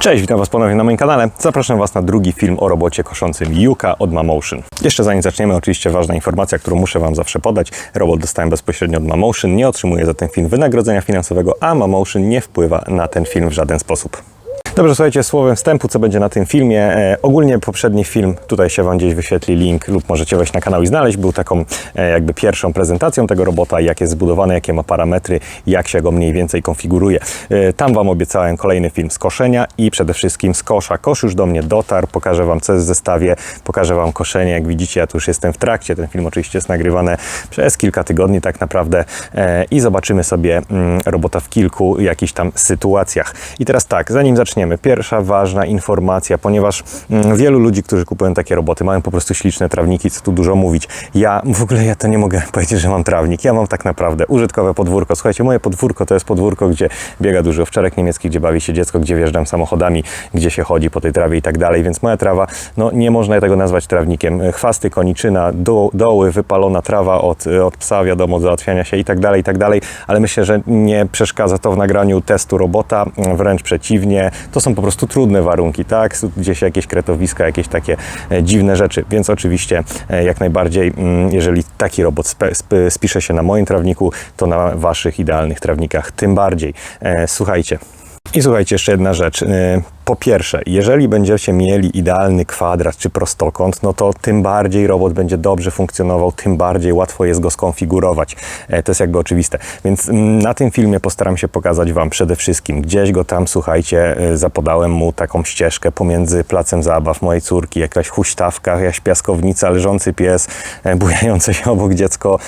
Cześć, witam Was ponownie na moim kanale. Zapraszam Was na drugi film o robocie koszącym Yuka od Mamotion. Jeszcze zanim zaczniemy, oczywiście ważna informacja, którą muszę Wam zawsze podać. Robot dostałem bezpośrednio od Mamotion, nie otrzymuję za ten film wynagrodzenia finansowego, a Mamotion nie wpływa na ten film w żaden sposób. Dobrze, słuchajcie, słowem wstępu, co będzie na tym filmie. E, ogólnie poprzedni film, tutaj się Wam gdzieś wyświetli link lub możecie wejść na kanał i znaleźć, był taką e, jakby pierwszą prezentacją tego robota, jak jest zbudowany, jakie ma parametry, jak się go mniej więcej konfiguruje. E, tam Wam obiecałem kolejny film z koszenia i przede wszystkim z kosza. Kosz już do mnie dotarł, pokażę Wam co jest w zestawie, pokażę Wam koszenie. Jak widzicie, ja tu już jestem w trakcie. Ten film oczywiście jest nagrywany przez kilka tygodni tak naprawdę e, i zobaczymy sobie mm, robota w kilku jakichś tam sytuacjach. I teraz tak, zanim zaczniemy, pierwsza ważna informacja, ponieważ mm, wielu ludzi, którzy kupują takie roboty, mają po prostu śliczne trawniki, co tu dużo mówić. Ja w ogóle ja to nie mogę powiedzieć, że mam trawnik. Ja mam tak naprawdę użytkowe podwórko. Słuchajcie, moje podwórko to jest podwórko, gdzie biega duży owczarek niemiecki, gdzie bawi się dziecko, gdzie wjeżdżam samochodami, gdzie się chodzi po tej trawie i tak dalej, więc moja trawa, no nie można tego nazwać trawnikiem. Chwasty, koniczyna, do, doły, wypalona trawa od, od psa, wiadomo, do załatwiania się i tak dalej, i tak dalej, ale myślę, że nie przeszkadza to w nagraniu testu robota, wręcz przeciwnie. To są po prostu trudne warunki, tak? Gdzieś jakieś kretowiska, jakieś takie e, dziwne rzeczy, więc oczywiście e, jak najbardziej, mm, jeżeli taki robot spisze się na moim trawniku, to na waszych idealnych trawnikach tym bardziej. E, Słuchajcie. I słuchajcie, jeszcze jedna rzecz. Po pierwsze, jeżeli będziecie mieli idealny kwadrat czy prostokąt, no to tym bardziej robot będzie dobrze funkcjonował, tym bardziej łatwo jest go skonfigurować. E, To jest jakby oczywiste. Więc mm, na tym filmie postaram się pokazać Wam przede wszystkim, gdzieś go tam, słuchajcie, e, zapodałem mu taką ścieżkę pomiędzy placem zabaw mojej córki, jakaś huśtawka, jakaś piaskownica, leżący pies, e, bujające się obok dziecko,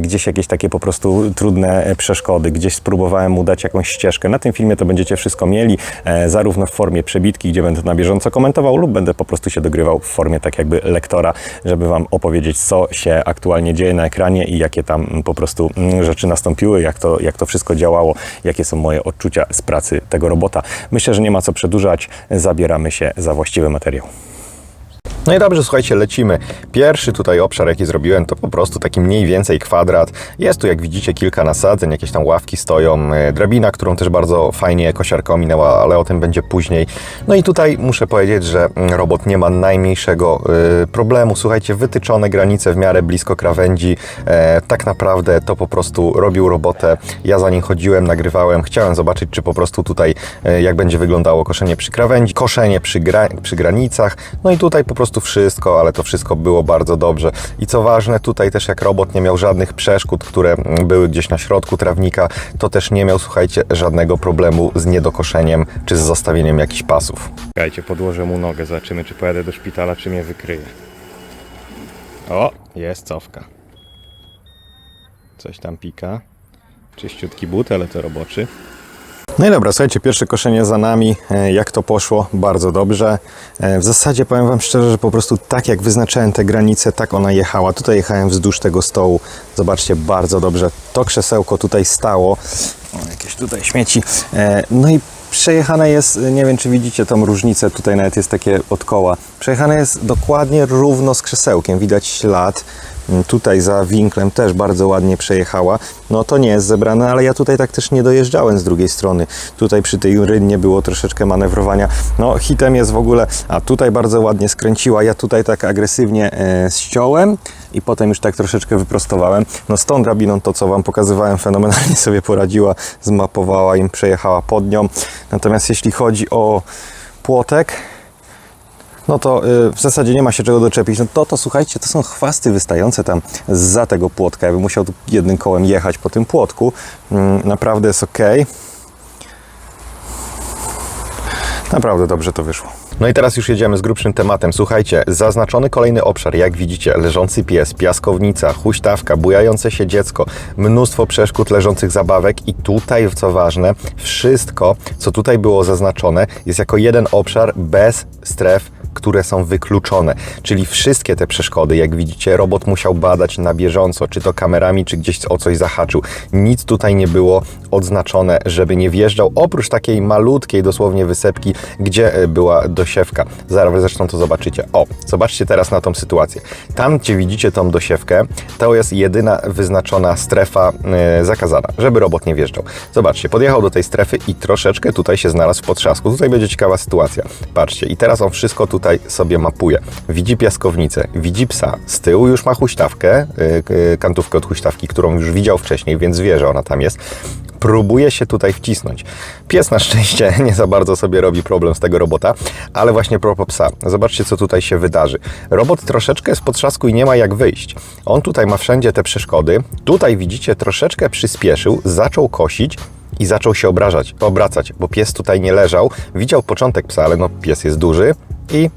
gdzieś jakieś takie po prostu trudne przeszkody, gdzieś spróbowałem mu dać jakąś ścieżkę. Na tym filmie to będziecie wszystko mieli, zarówno w formie przebitki, gdzie będę na bieżąco komentował, lub będę po prostu się dogrywał w formie tak jakby lektora, żeby Wam opowiedzieć, co się aktualnie dzieje na ekranie i jakie tam po prostu mm, rzeczy nastąpiły, jak to, jak to wszystko działało, jakie są moje odczucia z pracy tego robota. Myślę, że nie ma co przedłużać, zabieramy się za właściwy materiał. No i dobrze, słuchajcie, lecimy. Pierwszy tutaj obszar, jaki zrobiłem, to po prostu taki mniej więcej kwadrat. Jest tu, jak widzicie, kilka nasadzeń, jakieś tam ławki stoją, e, drabina, którą też bardzo fajnie kosiarka ominęła, ale o tym będzie później. No i tutaj muszę powiedzieć, że mm, robot nie ma najmniejszego y, problemu. Słuchajcie, wytyczone granice w miarę blisko krawędzi. E, tak naprawdę to po prostu robił robotę. Ja za nim chodziłem, nagrywałem, chciałem zobaczyć, czy po prostu tutaj, e, jak będzie wyglądało koszenie przy krawędzi, koszenie przy, gra, przy granicach. No i tutaj po prostu wszystko, ale to wszystko było bardzo dobrze. I co ważne, tutaj też jak robot nie miał żadnych przeszkód, które były gdzieś na środku trawnika, to też nie miał, słuchajcie, żadnego problemu z niedokoszeniem czy z zostawieniem jakichś pasów. Czekajcie, podłożę mu nogę, zobaczymy, czy pojadę do szpitala, czy mnie wykryje. O, jest cofka. Coś tam pika. Czyściutki but, ale to roboczy. No i dobra, słuchajcie, pierwsze koszenie za nami. E, Jak to poszło? Bardzo dobrze. E, W zasadzie powiem Wam szczerze, że po prostu tak jak wyznaczałem te granice, tak ona jechała. Tutaj jechałem wzdłuż tego stołu. Zobaczcie, bardzo dobrze. To krzesełko tutaj stało. O, jakieś tutaj śmieci. E, No i przejechane jest, nie wiem czy widzicie tą różnicę, tutaj nawet jest takie od koła. Przejechane jest dokładnie równo z krzesełkiem. Widać ślad. Tutaj za winklem też bardzo ładnie przejechała. No to nie jest zebrane, ale ja tutaj tak też nie dojeżdżałem z drugiej strony. Tutaj przy tej rynnie było troszeczkę manewrowania. No hitem jest w ogóle, a tutaj bardzo ładnie skręciła. Ja tutaj tak agresywnie e, ściąłem i potem już tak troszeczkę wyprostowałem. No z tą drabiną to, co Wam pokazywałem, fenomenalnie sobie poradziła. Zmapowała im, przejechała pod nią. Natomiast jeśli chodzi o płotek, no to y, w zasadzie nie ma się czego doczepić. No to, to słuchajcie, to są chwasty wystające tam za tego płotka. Ja bym musiał jednym kołem jechać po tym płotku. Mm, Naprawdę jest ok. Naprawdę dobrze to wyszło. No i teraz już jedziemy z grubszym tematem. Słuchajcie, zaznaczony kolejny obszar, jak widzicie, leżący pies, piaskownica, huśtawka, bujające się dziecko, mnóstwo przeszkód, leżących zabawek i tutaj, co ważne, wszystko, co tutaj było zaznaczone, jest jako jeden obszar bez stref które są wykluczone. Czyli wszystkie te przeszkody, jak widzicie, robot musiał badać na bieżąco, czy to kamerami, czy gdzieś o coś zahaczył. Nic tutaj nie było odznaczone, żeby nie wjeżdżał, oprócz takiej malutkiej dosłownie wysepki, gdzie e, była dość dosiewka. Zaraz zresztą to zobaczycie. O, zobaczcie teraz na tą sytuację. Tam, gdzie widzicie tą dosiewkę, to jest jedyna wyznaczona strefa e, zakazana, żeby robot nie wjeżdżał. Zobaczcie, podjechał do tej strefy i troszeczkę tutaj się znalazł w potrzasku. Tutaj będzie ciekawa sytuacja. Patrzcie, i teraz on wszystko tutaj sobie mapuje. Widzi piaskownicę, widzi psa, z tyłu już ma huśtawkę, e, e, kantówkę od huśtawki, którą już widział wcześniej, więc wie, że ona tam jest próbuje się tutaj wcisnąć. Pies na szczęście nie za bardzo sobie robi problem z tego robota, ale właśnie propos psa. Zobaczcie, co tutaj się wydarzy. Robot troszeczkę jest w potrzasku i nie ma jak wyjść. On tutaj ma wszędzie te przeszkody. Tutaj widzicie, troszeczkę przyspieszył, zaczął kosić, i zaczął się obrażać, obracać, bo pies tutaj nie leżał. Widział początek psa, ale no pies jest duży i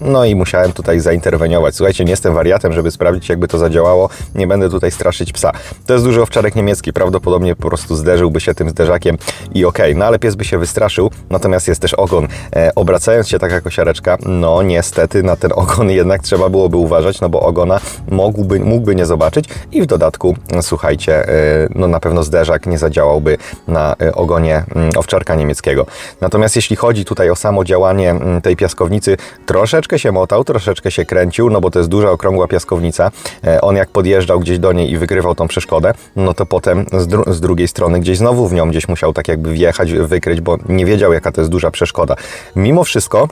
no i musiałem tutaj zainterweniować. Słuchajcie, nie jestem wariatem, żeby sprawdzić, jakby to zadziałało. Nie będę tutaj straszyć psa. To jest duży owczarek niemiecki. Prawdopodobnie po prostu zderzyłby się tym zderzakiem i okej. No ale pies by się wystraszył. Natomiast jest też ogon. E, obracając się taka kosiareczka, no niestety na ten ogon jednak trzeba byłoby uważać, no bo ogona mógłby, mógłby nie zobaczyć i w dodatku, słuchajcie, e, no na pewno zderzak nie zadziałałby na e, ogonie mm, owczarka niemieckiego. Natomiast jeśli chodzi tutaj o samo działanie mm, tej piaskownicy, troszeczkę się motał, troszeczkę się kręcił, no bo to jest duża, okrągła piaskownica. E, On jak podjeżdżał gdzieś do niej i wykrywał tą przeszkodę, no to potem z, dru- z drugiej strony gdzieś znowu w nią gdzieś musiał tak jakby wjechać, wykryć, bo nie wiedział jaka to jest duża przeszkoda. Mimo wszystko,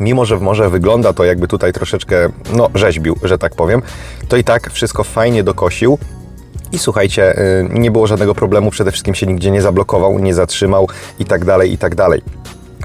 mimo że może wygląda to jakby tutaj troszeczkę, no rzeźbił, że tak powiem, to i tak wszystko fajnie dokosił. I słuchajcie, y, nie było żadnego problemu, przede wszystkim się nigdzie nie zablokował, nie zatrzymał i tak dalej, i tak dalej.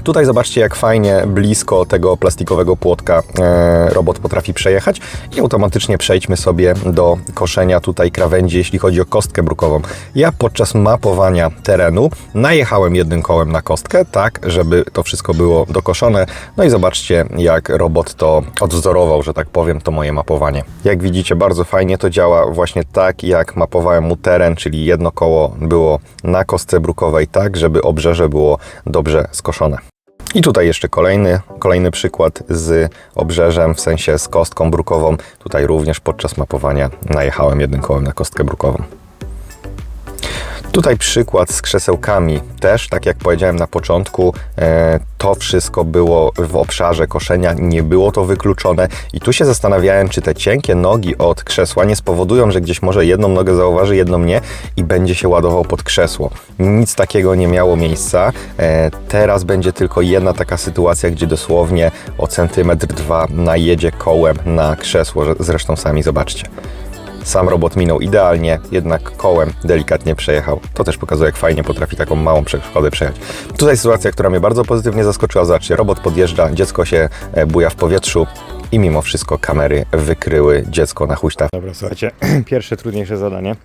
Tutaj zobaczcie, jak fajnie blisko tego plastikowego płotka e, robot potrafi przejechać i automatycznie przejdźmy sobie do koszenia tutaj krawędzi, jeśli chodzi o kostkę brukową. Ja podczas mapowania terenu najechałem jednym kołem na kostkę, tak, żeby to wszystko było dokoszone. No i zobaczcie, jak robot to odwzorował, że tak powiem, to moje mapowanie. Jak widzicie, bardzo fajnie to działa, właśnie tak, jak mapowałem mu teren, czyli jedno koło było na kostce brukowej, tak, żeby obrzeże było dobrze skoszone. I tutaj jeszcze kolejny, kolejny przykład z obrzeżem, w sensie z kostką brukową. Tutaj również podczas mapowania najechałem jednym kołem na kostkę brukową. Tutaj przykład z krzesełkami. Też, tak jak powiedziałem na początku, e, to wszystko było w obszarze koszenia, nie było to wykluczone. I tu się zastanawiałem, czy te cienkie nogi od krzesła nie spowodują, że gdzieś może jedną nogę zauważy, jedną nie i będzie się ładował pod krzesło. Nic takiego nie miało miejsca. E, teraz będzie tylko jedna taka sytuacja, gdzie dosłownie o centymetr, dwa najedzie kołem na krzesło. Zresztą sami zobaczcie. Sam robot minął idealnie, jednak kołem delikatnie przejechał. To też pokazuje, jak fajnie potrafi taką małą przeszkodę przejechać. Tutaj sytuacja, która mnie bardzo pozytywnie zaskoczyła. Zobaczcie, robot podjeżdża, dziecko się e, buja w powietrzu i mimo wszystko kamery wykryły dziecko na huśtawce. Dobra, słuchajcie, pierwsze trudniejsze zadanie.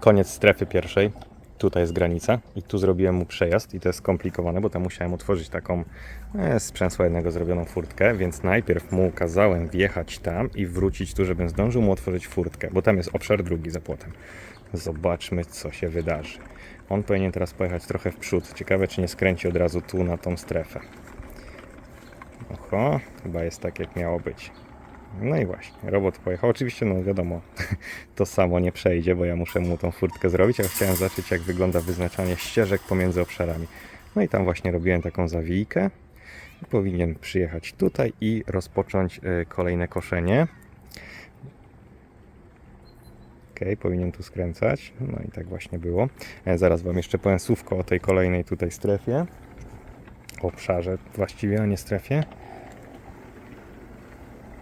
Koniec strefy pierwszej. Tutaj jest granica i tu zrobiłem mu przejazd i to jest skomplikowane, bo tam musiałem otworzyć taką z przęsła jednego zrobioną furtkę, więc najpierw mu kazałem wjechać tam i wrócić tu, żebym zdążył mu otworzyć furtkę, bo tam jest obszar drugi za płotem. Zobaczmy, co się wydarzy. On powinien teraz pojechać trochę w przód. Ciekawe, czy nie skręci od razu tu na tą strefę. Oho, chyba jest tak, jak miało być. No i właśnie, robot pojechał. Oczywiście, no wiadomo, to samo nie przejdzie, bo ja muszę mu tą furtkę zrobić, ale chciałem zobaczyć, jak wygląda wyznaczanie ścieżek pomiędzy obszarami. No i tam właśnie robiłem taką zawijkę. Powinien przyjechać tutaj i rozpocząć y, kolejne koszenie. Ok, powinien tu skręcać. No i tak właśnie było. E, zaraz Wam jeszcze powiem słówko o tej kolejnej tutaj strefie. Obszarze właściwie, a nie strefie.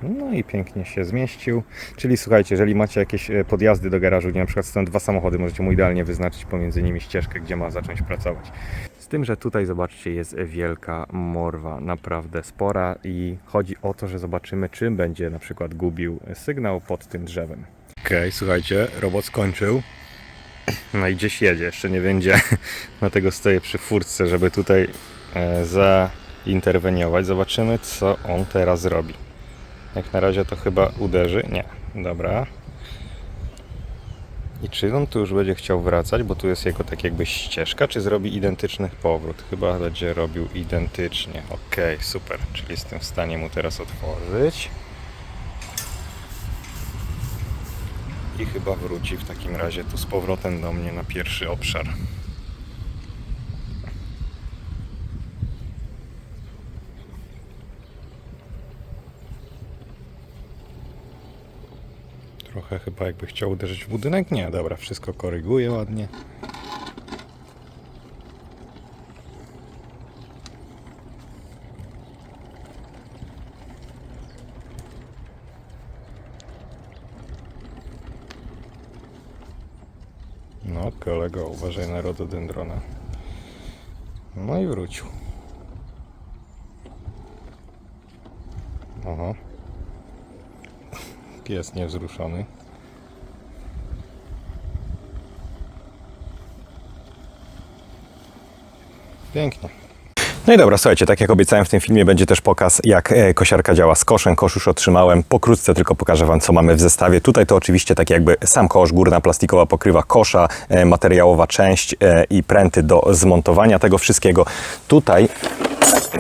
No i pięknie się zmieścił. Czyli słuchajcie, jeżeli macie jakieś e, podjazdy do garażu, gdzie na przykład stoją dwa samochody, możecie mu idealnie wyznaczyć pomiędzy nimi ścieżkę, gdzie ma zacząć pracować. Z tym, że tutaj zobaczcie, jest wielka morwa, naprawdę spora i chodzi o to, że zobaczymy, czym będzie na przykład gubił sygnał pod tym drzewem. Okej, słuchajcie, robot skończył. No i gdzieś jedzie, jeszcze nie będzie. Dlatego stoję przy furtce, żeby tutaj e, zainterweniować. Zobaczymy, co on teraz robi. Jak na razie to chyba uderzy. Nie, dobra. I czy on tu już będzie chciał wracać, bo tu jest jego tak jakby ścieżka, czy zrobi identyczny powrót? Chyba będzie robił identycznie. Ok, super. Czyli jestem w stanie mu teraz otworzyć. I chyba wróci w takim razie tu z powrotem do mnie na pierwszy obszar. Trochę chyba jakby chciał uderzyć w budynek. Nie, dobra, wszystko koryguje ładnie. No, kolego, uważaj na rododendrona. No i wrócił. Aha. Pies niewzruszony. Pięknie. No i dobra, słuchajcie, tak jak obiecałem w tym filmie, będzie też pokaz, jak e, kosiarka działa z koszem. Kosz już otrzymałem. Pokrótce tylko pokażę Wam, co mamy w zestawie. Tutaj to oczywiście tak jakby sam kosz, górna plastikowa pokrywa kosza, e, materiałowa część e, i pręty do zmontowania tego wszystkiego. Tutaj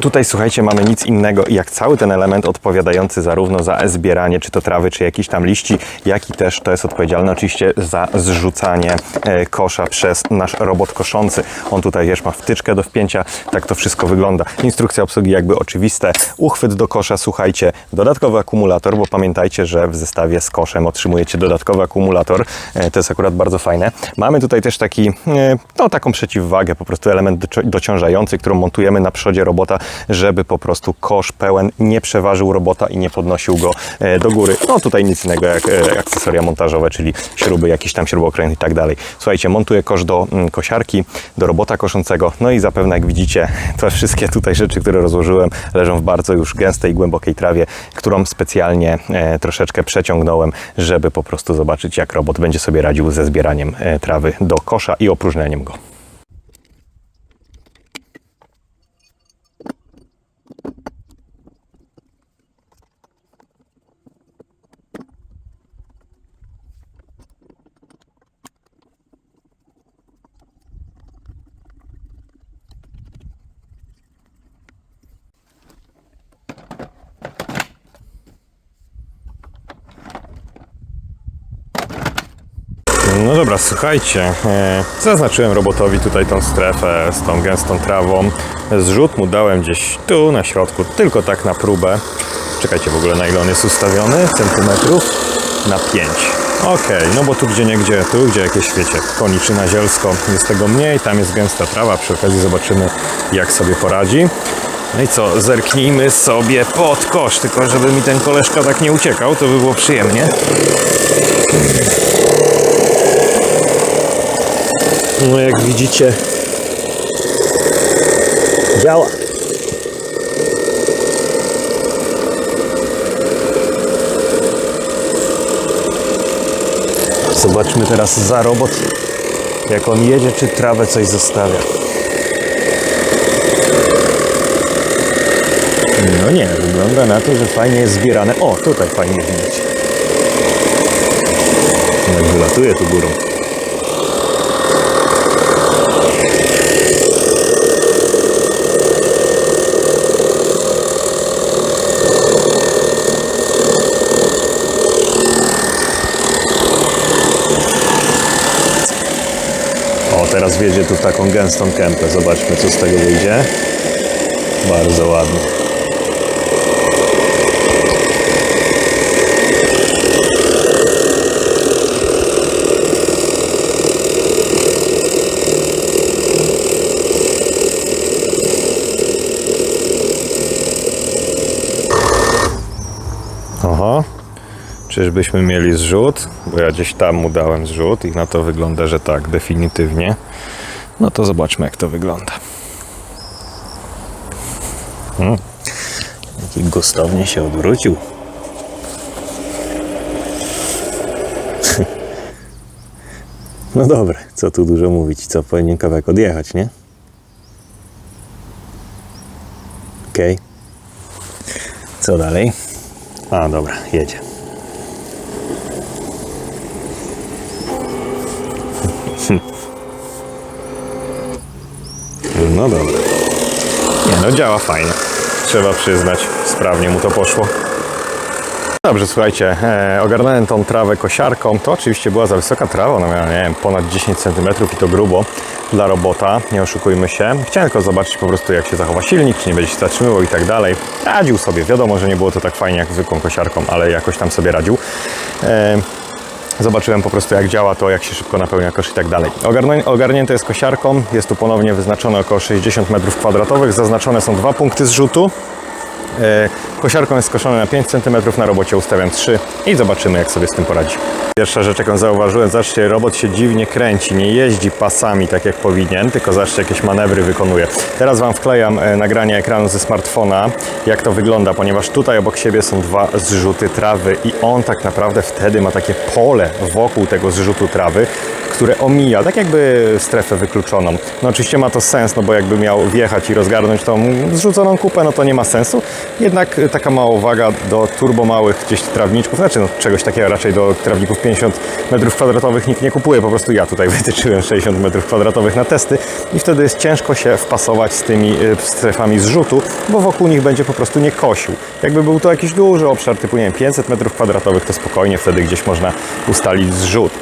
Tutaj słuchajcie, mamy nic innego jak cały ten element odpowiadający zarówno za zbieranie czy to trawy, czy jakichś tam liści, jak i też to jest odpowiedzialne oczywiście za zrzucanie e, kosza przez nasz robot koszący. On tutaj wiesz, ma wtyczkę do wpięcia, tak to wszystko wygląda. Instrukcja obsługi jakby oczywiste. Uchwyt do kosza, słuchajcie, dodatkowy akumulator, bo pamiętajcie, że w zestawie z koszem otrzymujecie dodatkowy akumulator. E, To jest akurat bardzo fajne. Mamy tutaj też taki, e, no taką przeciwwagę, po prostu element doci- dociążający, którą montujemy na przodzie robota, żeby po prostu kosz pełen nie przeważył robota i nie podnosił go e, do góry. No tutaj nic innego jak e, akcesoria montażowe, czyli śruby, jakiś tam śrubokręt i tak dalej. Słuchajcie, montuję kosz do mm, kosiarki, do robota koszącego, no i zapewne jak widzicie, te wszystkie tutaj rzeczy, które rozłożyłem, leżą w bardzo już gęstej, głębokiej trawie, którą specjalnie e, troszeczkę przeciągnąłem, żeby po prostu zobaczyć, jak robot będzie sobie radził ze zbieraniem trawy do kosza i opróżnianiem go. No dobra, słuchajcie, e, zaznaczyłem robotowi tutaj tą strefę z tą gęstą trawą. Zrzut mu dałem gdzieś tu na środku, tylko tak na próbę. Czekajcie w ogóle na ile on jest ustawiony, centymetrów? Na 5. Okej, no bo tu gdzie nie gdzie, tu gdzie jakieś wiecie, koniczyna zielsko jest tego mniej, tam jest gęsta trawa, przy okazji zobaczymy jak sobie poradzi. No i co, zerknijmy sobie pod kosz, tylko żeby mi ten koleżka tak nie uciekał, to by było przyjemnie. No jak widzicie działa. Zobaczmy teraz za robot, jak on jedzie, czy trawę coś zostawia. No nie, wygląda na to, że fajnie jest zbierane. O, tutaj fajnie widać. Jak wylatuje tu górą. O, teraz wjedzie tu w taką gęstą kępę. Zobaczmy, co z tego wyjdzie. Bardzo ładnie. Oho. Czyżbyśmy mieli zrzut? Bo ja gdzieś tam mu dałem zrzut i na to wygląda, że tak, definitywnie. No to zobaczmy, jak to wygląda. Hmm. Jaki gustownie się odwrócił. No dobra, co tu dużo mówić, co powinien kawałek odjechać, nie? Okej. Co dalej? A, dobra, jedzie. No dobra. Nie no, działa fajnie. Trzeba przyznać, sprawnie mu to poszło. Dobrze, słuchajcie, e, ogarnąłem tą trawę kosiarką. To oczywiście była za wysoka trawa, ona miała, nie wiem, ponad 10 cm i to grubo dla robota, nie oszukujmy się. Chciałem tylko zobaczyć po prostu, jak się zachowa silnik, czy nie będzie się zatrzymywał i tak dalej. Radził sobie, wiadomo, że nie było to tak fajnie jak zwykłą kosiarką, ale jakoś tam sobie radził. E, Zobaczyłem po prostu jak działa to, jak się szybko napełnia kosz i tak dalej. Ogarnięte jest kosiarką, jest tu ponownie wyznaczone około 60 m2, zaznaczone są dwa punkty zrzutu. Kosiarką jest skoszone na 5 cm, na robocie ustawiam 3 i zobaczymy jak sobie z tym poradzi. Pierwsza rzecz jaką zauważyłem, zobaczcie, robot się dziwnie kręci, nie jeździ pasami tak jak powinien, tylko zobaczcie jakieś manewry wykonuje. Teraz Wam wklejam e, nagranie ekranu ze smartfona, jak to wygląda, ponieważ tutaj obok siebie są dwa zrzuty trawy i on tak naprawdę wtedy ma takie pole wokół tego zrzutu trawy, które omija, tak jakby strefę wykluczoną. No oczywiście ma to sens, no bo jakby miał wjechać i rozgarnąć tą zrzuconą kupę, no to nie ma sensu. Jednak taka mała uwaga do turbo małych gdzieś trawniczków, znaczy no, czegoś takiego raczej do trawników 50 m2 nikt nie kupuje, po prostu ja tutaj wytyczyłem 60 m2 na testy i wtedy jest ciężko się wpasować z tymi y, strefami zrzutu, bo wokół nich będzie po prostu nie kosił. Jakby był to jakiś duży obszar typu, nie wiem, 500 m2, to spokojnie wtedy gdzieś można ustalić zrzut.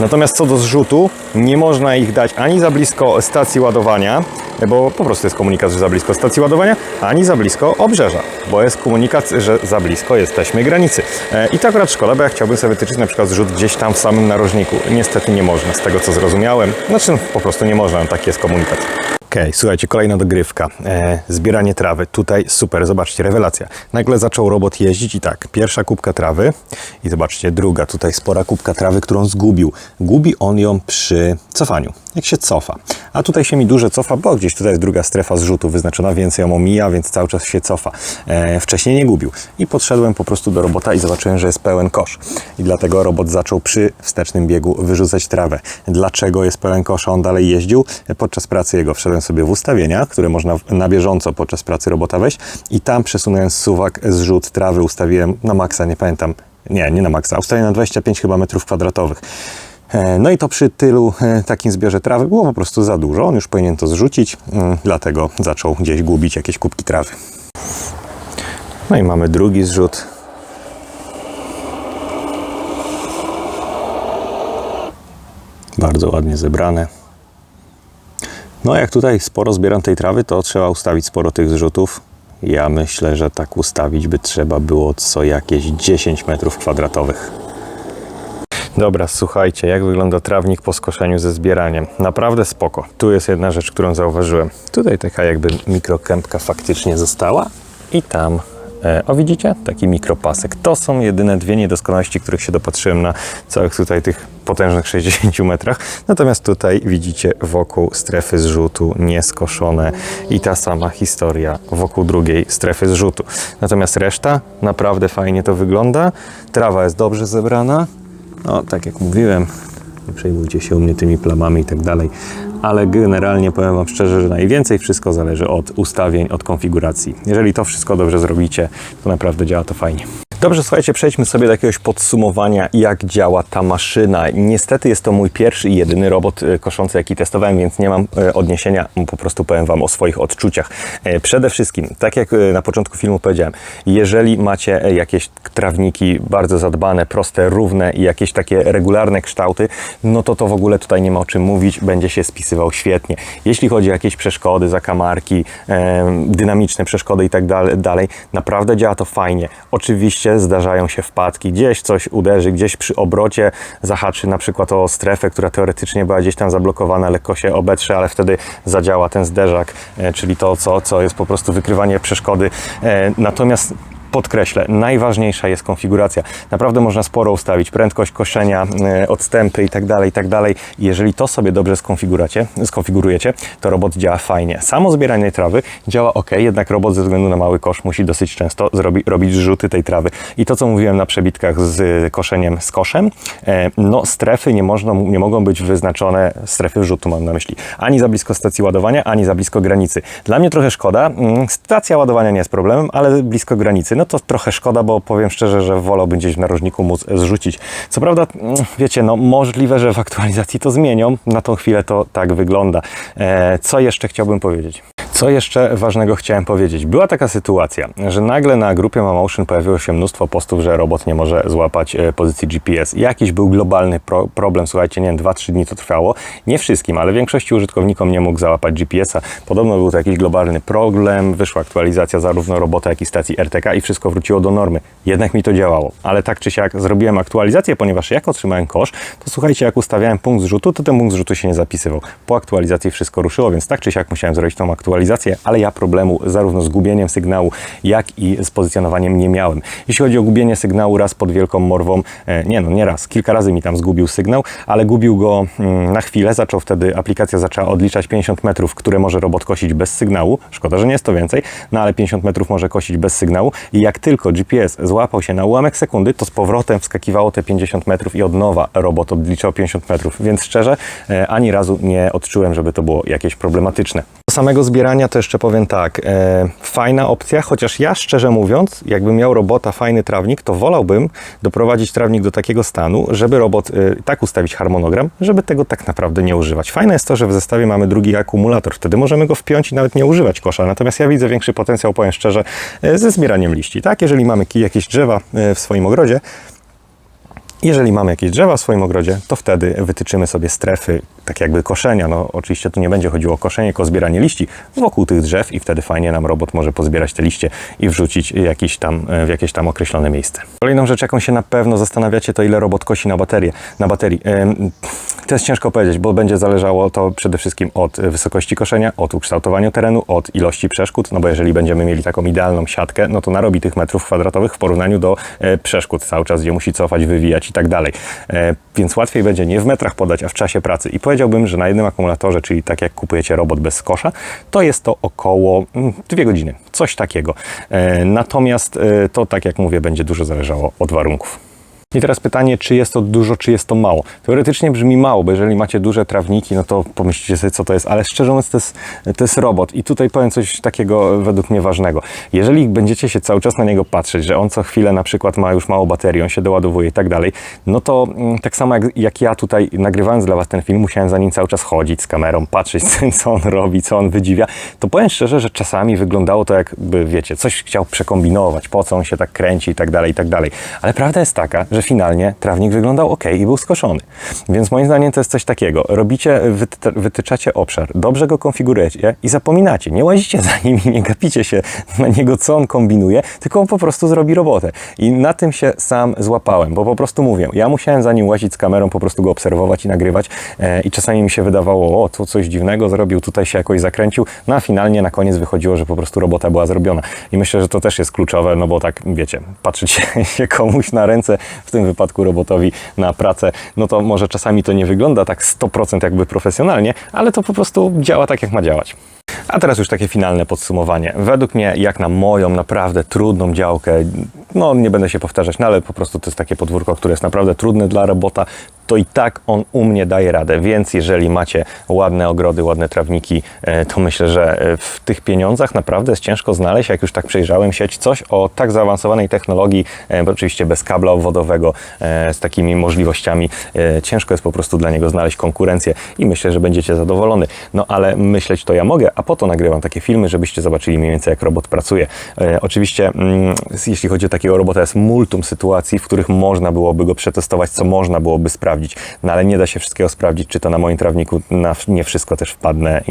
Natomiast co do zrzutu, nie można ich dać ani za blisko stacji ładowania, bo po prostu jest komunikat, że za blisko stacji ładowania, ani za blisko obrzeża, bo jest komunikat, że za blisko jesteśmy granicy. E, I to akurat szkoda, bo ja chciałbym sobie wytyczyć na przykład zrzut gdzieś tam w samym narożniku. Niestety nie można, z tego co zrozumiałem. Znaczy no, po prostu nie można, taki jest komunikat. Okej, słuchajcie, kolejna dogrywka. E, zbieranie trawy. Tutaj super, zobaczcie, rewelacja. Nagle zaczął robot jeździć i tak, pierwsza kubka trawy i zobaczcie, druga, tutaj spora kubka trawy, którą zgubił. Gubi on ją przy cofaniu, jak się cofa. A tutaj się mi duże cofa, bo gdzieś tutaj jest druga strefa zrzutu wyznaczona, więcej ją omija, więc cały czas się cofa. E, wcześniej nie gubił. I podszedłem po prostu do robota i zobaczyłem, że jest pełen kosz. I dlatego robot zaczął przy wstecznym biegu wyrzucać trawę. Dlaczego jest pełen kosz, a on dalej jeździł? E, Podczas pracy jego wszedłem sobie w ustawienia, które można na bieżąco podczas pracy robota wejść i tam przesunąłem suwak, zrzut trawy, ustawiłem na maksa, nie pamiętam, nie, nie na maksa, ustawiłem na 25 chyba metrów kwadratowych. E, No i to przy tylu e, takim zbiorze trawy było po prostu za dużo. On już powinien to zrzucić, mm, dlatego zaczął gdzieś gubić jakieś kubki trawy. No i mamy drugi zrzut. Bardzo ładnie zebrane. No jak tutaj sporo zbieram tej trawy, to trzeba ustawić sporo tych zrzutów. Ja myślę, że tak ustawić by trzeba było co jakieś 10 metrów kwadratowych. Dobra, słuchajcie, jak wygląda trawnik po skoszeniu ze zbieraniem. Naprawdę spoko. Tu jest jedna rzecz, którą zauważyłem. Tutaj taka jakby mikrokępka faktycznie została i tam, o widzicie, taki mikropasek. To są jedyne dwie niedoskonałości, których się dopatrzyłem na całych tutaj tych potężnych 60 metrach. Natomiast tutaj widzicie wokół strefy zrzutu nieskoszone i ta sama historia wokół drugiej strefy zrzutu. Natomiast reszta naprawdę fajnie to wygląda. Trawa jest dobrze zebrana. No, tak jak mówiłem, nie przejmujcie się u mnie tymi plamami i tak dalej, ale generalnie powiem Wam szczerze, że najwięcej wszystko zależy od ustawień, od konfiguracji. Jeżeli to wszystko dobrze zrobicie, to naprawdę działa to fajnie. Dobrze, słuchajcie, przejdźmy sobie do jakiegoś podsumowania, jak działa ta maszyna. Niestety jest to mój pierwszy i jedyny robot e, koszący, jaki testowałem, więc nie mam e, odniesienia, po prostu powiem Wam o swoich odczuciach. E, Przede wszystkim, tak jak na początku filmu powiedziałem, jeżeli macie jakieś trawniki bardzo zadbane, proste, równe i jakieś takie regularne kształty, no to to w ogóle tutaj nie ma o czym mówić, będzie się spisywał świetnie. Jeśli chodzi o jakieś przeszkody, zakamarki, dynamiczne przeszkody i tak dal- dalej, naprawdę działa to fajnie. Oczywiście zdarzają się wpadki, gdzieś coś uderzy, gdzieś przy obrocie zahaczy na przykład o strefę, która teoretycznie była gdzieś tam zablokowana, lekko się obetrze, ale wtedy zadziała ten zderzak, e, czyli to, co, co jest po prostu wykrywanie przeszkody. E, Natomiast podkreślę, najważniejsza jest konfiguracja. Naprawdę można sporo ustawić, prędkość koszenia, e, odstępy i tak dalej, i tak Jeżeli to sobie dobrze skonfigurujecie, to robot działa fajnie. Samo zbieranie trawy działa ok, jednak robot ze względu na mały kosz musi dosyć często zrobi, robić rzuty tej trawy. I to, co mówiłem na przebitkach z koszeniem z koszem, e, no strefy nie, można, nie mogą być wyznaczone, strefy rzutu mam na myśli, ani za blisko stacji ładowania, ani za blisko granicy. Dla mnie trochę szkoda, mm, stacja ładowania nie jest problemem, ale blisko granicy, no to trochę szkoda, bo powiem szczerze, że wolałbym gdzieś w narożniku móc zrzucić. Co prawda, mm, wiecie, no możliwe, że w aktualizacji to zmienią, na tą chwilę to tak wygląda. E, co jeszcze chciałbym powiedzieć? Co jeszcze ważnego chciałem powiedzieć? Była taka sytuacja, że nagle na grupie Mamotion pojawiło się mnóstwo postów, że robot nie może złapać e, pozycji GPS. Jakiś był globalny pro problem, słuchajcie, nie wiem, 2-3 dni to trwało. Nie wszystkim, ale większości użytkownikom nie mógł załapać GPS-a. Podobno był to jakiś globalny problem, wyszła aktualizacja zarówno robota, jak i stacji RTK i wszystko wróciło do normy. Jednak mi to działało, ale tak czy siak zrobiłem aktualizację, ponieważ jak otrzymałem kosz, to słuchajcie, jak ustawiałem punkt zrzutu, to ten punkt zrzutu się nie zapisywał. Po aktualizacji wszystko ruszyło, więc tak czy siak musiałem zrobić tą aktualizację, ale ja problemu zarówno z gubieniem sygnału, jak i z pozycjonowaniem nie miałem. Jeśli chodzi o gubienie sygnału raz pod wielką morwą, e, nie no, nie raz, kilka razy mi tam zgubił sygnał, ale gubił go mm, na chwilę, zaczął wtedy, aplikacja zaczęła odliczać 50 metrów, które może robot kosić bez sygnału, szkoda, że nie jest to więcej, no ale 50 metrów może kosić bez sygnału i jak tylko GPS złapał się na ułamek sekundy, to z powrotem wskakiwało te 50 metrów i od nowa robot odliczał 50 metrów, więc szczerze, e, ani razu nie odczułem, żeby to było jakieś problematyczne. Do samego zbierania to jeszcze powiem tak, e, fajna opcja, chociaż ja szczerze mówiąc, jakbym miał robota fajny trawnik, to wolałbym doprowadzić trawnik do takiego stanu, żeby robot e, tak ustawić harmonogram, żeby tego tak naprawdę nie używać. Fajne jest to, że w zestawie mamy drugi akumulator, wtedy możemy go wpiąć i nawet nie używać kosza, natomiast ja widzę większy potencjał, powiem szczerze, e, ze zbieraniem liści. Tak, jeżeli mamy ki- jakieś drzewa e, w swoim ogrodzie, jeżeli mamy jakieś drzewa w swoim ogrodzie, to wtedy wytyczymy sobie strefy, tak jakby koszenia. No oczywiście tu nie będzie chodziło o koszenie, tylko o zbieranie liści wokół tych drzew i wtedy fajnie nam robot może pozbierać te liście i wrzucić jakiś tam, w jakieś tam określone miejsce. Kolejną rzecz, jaką się na pewno zastanawiacie, to ile robot kosi na baterię. Na baterii. To jest ciężko powiedzieć, bo będzie zależało to przede wszystkim od wysokości koszenia, od ukształtowania terenu, od ilości przeszkód, no bo jeżeli będziemy mieli taką idealną siatkę, no to narobi tych metrów kwadratowych w porównaniu do e, przeszkód cały czas, gdzie musi cofać, wywijać i tak dalej. E, Więc łatwiej będzie nie w metrach podać, a w czasie pracy. I powiedziałbym, że na jednym akumulatorze, czyli tak jak kupujecie robot bez kosza, to jest to około mm, dwie godziny, coś takiego. E, Natomiast e, to, tak jak mówię, będzie dużo zależało od warunków. I teraz pytanie, czy jest to dużo, czy jest to mało? Teoretycznie brzmi mało, bo jeżeli macie duże trawniki, no to pomyślicie sobie, co to jest, ale szczerze mówiąc, to jest, to jest robot. I tutaj powiem coś takiego według mnie ważnego. Jeżeli będziecie się cały czas na niego patrzeć, że on co chwilę na przykład ma już mało baterii, on się doładowuje i tak dalej, no to mm, tak samo jak, jak ja tutaj nagrywając dla Was ten film, musiałem za nim cały czas chodzić z kamerą, patrzeć, co on robi, co on wydziwia, to powiem szczerze, że czasami wyglądało to jakby, wiecie, coś chciał przekombinować, po co on się tak kręci i tak dalej, i tak dalej. Ale prawda jest taka, że finalnie trawnik wyglądał ok i był skoszony. Więc moim zdaniem to jest coś takiego. Robicie, wyty- wytyczacie obszar, dobrze go konfigurujecie i zapominacie. Nie łazicie za nim i nie gapicie się na niego, co on kombinuje, tylko on po prostu zrobi robotę. I na tym się sam złapałem, bo po prostu mówię, ja musiałem za nim łazić z kamerą, po prostu go obserwować i nagrywać e, i czasami mi się wydawało, o, tu coś dziwnego zrobił, tutaj się jakoś zakręcił, no a finalnie na koniec wychodziło, że po prostu robota była zrobiona. I myślę, że to też jest kluczowe, no bo tak, wiecie, patrzeć się, się komuś na ręce, w tym wypadku robotowi na pracę, no to może czasami to nie wygląda tak 100% jakby profesjonalnie, ale to po prostu działa tak, jak ma działać. A teraz już takie finalne podsumowanie. Według mnie, jak na moją naprawdę trudną działkę, no nie będę się powtarzać, no ale po prostu to jest takie podwórko, które jest naprawdę trudne dla robota, to i tak on u mnie daje radę. Więc jeżeli macie ładne ogrody, ładne trawniki, e, to myślę, że e, w tych pieniądzach naprawdę jest ciężko znaleźć, jak już tak przejrzałem sieć, coś o tak zaawansowanej technologii, e, oczywiście bez kabla obwodowego, z takimi możliwościami. Ciężko jest po prostu dla niego znaleźć konkurencję i myślę, że będziecie zadowolony. No ale myśleć to ja mogę, a po to nagrywam takie filmy, żebyście zobaczyli mniej więcej, jak robot pracuje. Oczywiście, mm, jeśli chodzi o takiego robota, jest multum sytuacji, w których można byłoby go przetestować, co można byłoby sprawdzić, no ale nie da się wszystkiego sprawdzić, czy to na moim trawniku, na nie wszystko też wpadnę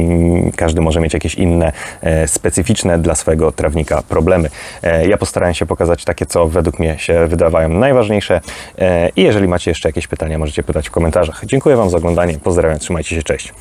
każdy może mieć jakieś inne, e, specyficzne dla swojego trawnika problemy. E, ja postarałem się pokazać takie, co według mnie się wydawają najważniejsze e, i jeżeli macie jeszcze jakieś pytania, możecie pytać w komentarzach. Dziękuję Wam za oglądanie, pozdrawiam, trzymajcie się, cześć.